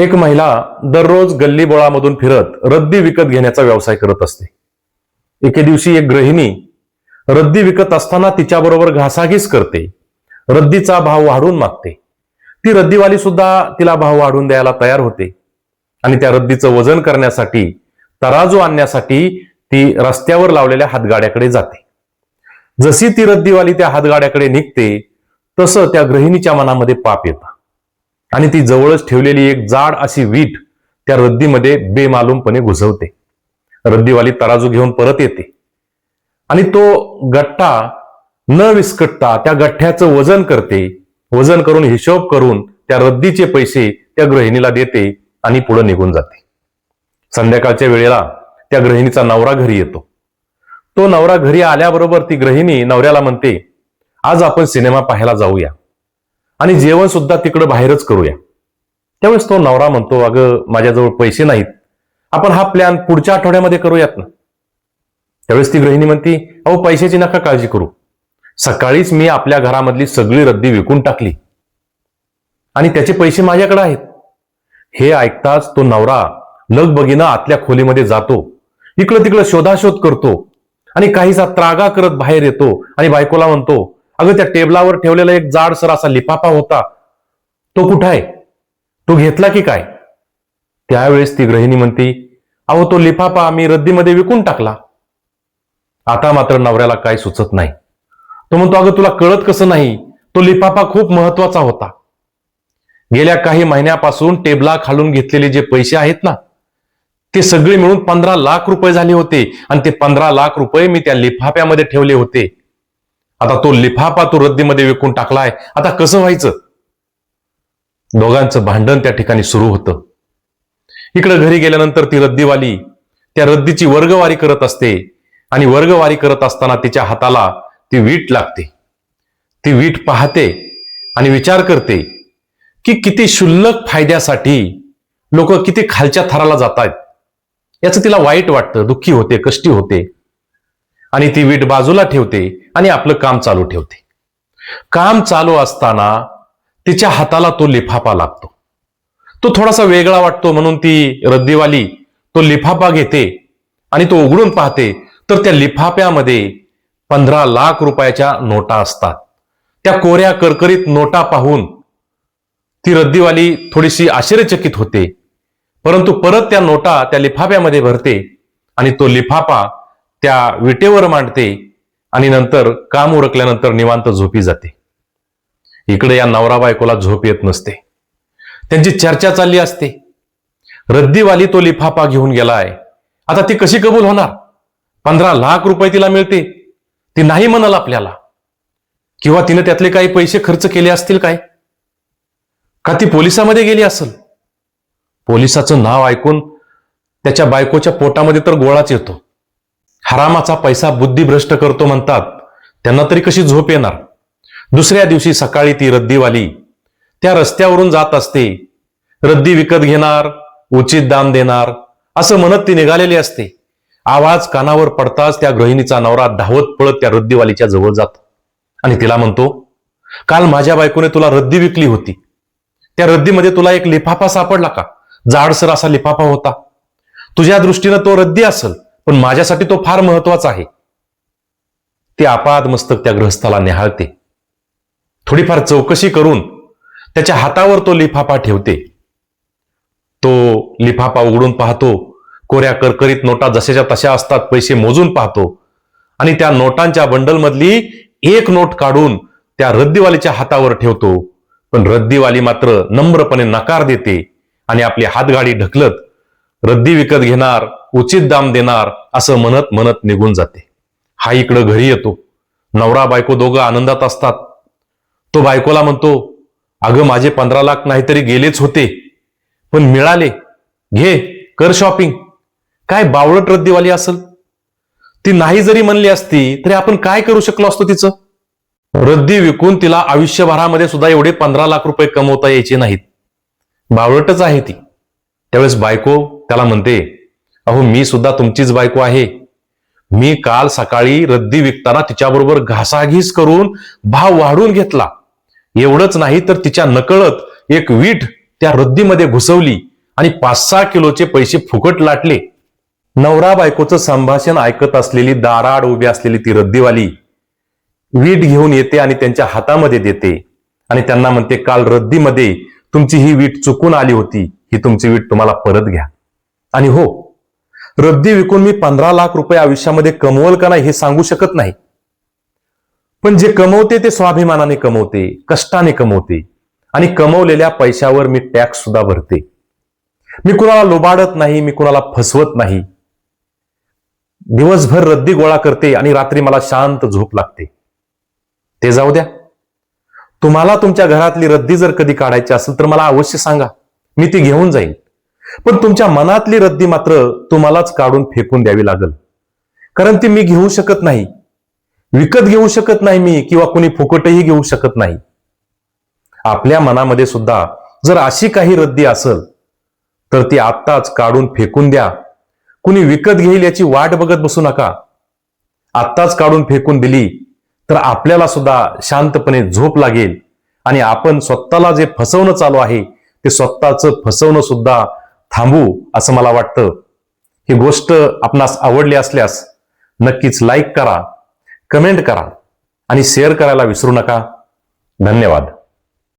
एक महिला दररोज गल्ली बोळामधून फिरत रद्दी विकत घेण्याचा व्यवसाय करत असते. एके दिवशी एक गृहिणी रद्दी विकत असताना तिच्याबरोबर घासाघीस करते. रद्दीचा भाव वाढून मागते. ती रद्दीवाली सुद्धा तिला भाव वाढून द्यायला तयार होते. आणि त्या रद्दीचं वजन करण्यासाठी तराजू आणण्यासाठी ती रस्त्यावर लावलेल्या हातगाड्याकडे जाते. जशी ती रद्दीवाली त्या हातगाड्याकडे निघते तसं त्या गृहिणीच्या मनामध्ये पाप येतं. आणि ती जवळच ठेवलेली एक जाड अशी वीट त्या रद्दीमध्ये बेमालूमपणे घुसवते. रद्दीवाली तराजू घेऊन परत येते. आणि तो गठ्ठा न विस्कटता त्या गठ्ठ्याचं वजन करते. वजन करून हिशोब करून त्या रद्दीचे पैसे त्या गृहिणीला देते आणि पुढे निघून जाते. संध्याकाळच्या वेळेला त्या गृहिणीचा नवरा घरी येतो. तो नवरा घरी आल्याबरोबर ती गृहिणी नवऱ्याला म्हणते आज आपण सिनेमा पाहायला जाऊया. आणि जेवण सुद्धा तिकडं बाहेरच करूया. त्यावेळेस तो नवरा म्हणतो अगं माझ्याजवळ पैसे नाहीत. आपण हा प्लॅन पुढच्या आठवड्यामध्ये करूयात ना. त्यावेळेस ती गृहिणी म्हणती अहो पैशाची नका काळजी करू. सकाळीच मी आपल्या घरामधली सगळी रद्दी विकून टाकली. आणि त्याचे पैसे माझ्याकडे आहेत. हे ऐकताच तो नवरा लगबगीनं आतल्या खोलीमध्ये जातो. इकडं तिकडं शोधाशोध करतो. आणि काहीसा त्रागा करत बाहेर येतो. आणि बायकोला म्हणतो अगं त्या टेबलावर ठेवलेला एक जाडसर असा लिफाफा होता. तो कुठं आहे? तो घेतला की काय? त्यावेळेस ती गृहिणी म्हणती अहो तो लिफाफा मी रद्दीमध्ये विकून टाकला. आता मात्र नवऱ्याला काय सुचत नाही. तो म्हणतो अगं तुला कळत कसं नाही? तो लिफाफा खूप महत्त्वाचा होता. गेल्या काही महिन्यापासून टेबला खालून घेतलेले जे पैसे आहेत ना ते सगळे मिळून पंधरा लाख रुपये झाले होते. आणि ते पंधरा लाख रुपये मी त्या लिफाफ्यामध्ये ठेवले होते. आता तो लिफाफा तो रद्दीमध्ये विकून टाकलाय आता कसं व्हायचं? दोघांचं भांडण त्या ठिकाणी सुरू होतं. इकडं घरी गेल्यानंतर ती रद्दीवाली त्या रद्दीची वर्गवारी करत असते आणि वर्गवारी करत असताना तिच्या हाताला ती वीट लागते. ती वीट पाहते आणि विचार करते की किती क्षुल्लक फायद्यासाठी लोक किती खालच्या थराला जातात याचं तिला वाईट वाटतं दुःखी होते कष्टी होते. आणि ती वीट बाजूला ठेवते आणि आपलं काम चालू ठेवते. काम चालू असताना तिच्या हाताला तो लिफाफा लागतो. तो थोडासा वेगळा वाटतो म्हणून ती रद्दीवाली तो लिफाफा घेते आणि तो उघडून पाहते. तर त्या लिफाफ्यामध्ये पंधरा लाख रुपयाच्या नोटा असतात. त्या कोऱ्या करकरीत नोटा पाहून ती रद्दीवाली थोडीशी आश्चर्यचकित होते. परंतु परत त्या नोटा त्या लिफाफ्यामध्ये भरते आणि तो लिफाफा त्या विटेवर मांडते. आणि नंतर काम उरकल्यानंतर निवांत झोपी जाते. इकडे या नवरा बायकोला झोप येत नसते. त्यांची चर्चा चालली असते. रद्दीवाली तो लिफाफा घेऊन गेलाय. आता ती कशी कबूल होणार? पंधरा लाख रुपये तिला मिळते. ती नाही म्हणाल आपल्याला. किंवा तिने त्यातले काही पैसे खर्च केले असतील काय? का ती पोलिसामध्ये गेली असेल? पोलिसाचं नाव ऐकून त्याच्या बायकोच्या पोटामध्ये तर गोळाच येतो. हरामाचा पैसा बुद्धिभ्रष्ट करतो म्हणतात. त्यांना तरी कशी झोप येणार? दुसऱ्या दिवशी सकाळी ती रद्दीवाली त्या रस्त्यावरून जात असते. रद्दी विकत घेणार उचित दाम देणार असं म्हणत ती निघालेली असते. आवाज कानावर पडताच त्या गृहिणीचा नवरा धावत पळत त्या रद्दीवालीच्या जवळ जातो. आणि तिला म्हणतो काल माझ्या बायकोने तुला रद्दी विकली होती. त्या रद्दीमध्ये तुला एक लिफाफा सापडला का? जाडसर असा लिफाफा होता. तुझ्या दृष्टीनं तो रद्दी असेल. पण माझ्यासाठी तो फार महत्त्वाचा आहे. ते आपात मस्तक त्या गृहस्थाला निहाळते. थोडीफार चौकशी करून त्याच्या हातावर तो लिफाफा ठेवते. तो लिफाफा उघडून पाहतो कोऱ्या करकरीत नोटा जशाच्या तशा असतात पैसे मोजून पाहतो आणि त्या नोटांच्या बंडलमधली एक नोट काढून त्या रद्दीवालीच्या हातावर ठेवतो. पण रद्दीवाली मात्र नम्रपणे नकार देते आणि आपली हातगाडी ढकलत रद्दी विकत घेणार उचित दाम देणार असं म्हणत म्हणत निघून जाते. हा इकडं घरी येतो. नवरा बायको दोघं आनंदात असतात. तो बायकोला म्हणतो अगं माझे पंधरा लाख नाहीतरी गेलेच होते पण मिळाले. घे कर शॉपिंग काय बावळट रद्दीवाली असेल? ती नाही जरी म्हणली असती तरी आपण काय करू शकलो असतो तिचं? रद्दी विकून तिला आयुष्यभरामध्ये सुद्धा एवढे पंधरा लाख रुपये कमवता यायचे नाहीत. बावळटच आहे ती. त्यावेळेस बायको त्याला म्हणते अहो मी सुद्धा तुमचीच बायको आहे. मी काल सकाळी रद्दी विकताना तिच्याबरोबर घासाघीस करून भाव वाढून घेतला. एवढंच नाही तर तिच्या नकळत एक वीट त्या रद्दीमध्ये घुसवली आणि पाच सहा किलोचे पैसे फुकट लाटले. नवरा बायकोचं संभाषण ऐकत असलेली दाराड उभी असलेली ती रद्दीवाली वीट घेऊन येते आणि त्यांच्या हातामध्ये देते. आणि त्यांना म्हणते काल रद्दीमध्ये तुमची ही वीट चुकून आली होती. ही तुमची वीट तुम्हाला परत घ्या. आणि हो रद्दी विकून मी पंधरा लाख रुपये आयुष्यामध्ये कमवल का नाही हे सांगू शकत नाही. पण जे कमवते ते स्वाभिमानाने कमवते कष्टाने कमवते आणि कमवलेल्या पैशावर मी टॅक्स सुद्धा भरते. मी कुणाला लोबाडत नाही मी कुणाला फसवत नाही. दिवसभर रद्दी गोळा करते आणि रात्री मला शांत झोप लागते. ते जाऊ द्या. तुम्हाला तुमच्या घरातली रद्दी जर कधी काढायची असेल तर मला अवश्य सांगा. मी ती घेऊन जाईन. पण तुमच्या मनातली रद्दी मात्र तुम्हालाच काढून फेकून द्यावी लागल. कारण ती मी घेऊ शकत नाही. विकत घेऊ शकत नाही मी किंवा कुणी फुकटही घेऊ शकत नाही. आपल्या मनामध्ये सुद्धा जर अशी काही रद्दी असेल तर ती आत्ताच काढून फेकून द्या. कुणी विकत घेईल याची वाट बघत बसू नका. आत्ताच काढून फेकून दिली तर आपल्याला सुद्धा शांतपणे झोप लागेल. आणि आपण स्वतःला जे फसवणं चालू आहे ते स्वतःचं फसवणं सुद्धा थांबू असं मला वाटतं. ही गोष्ट आपणास आवडली असल्यास नक्कीच लाईक करा कमेंट करा आणि शेअर करायला विसरू नका. धन्यवाद.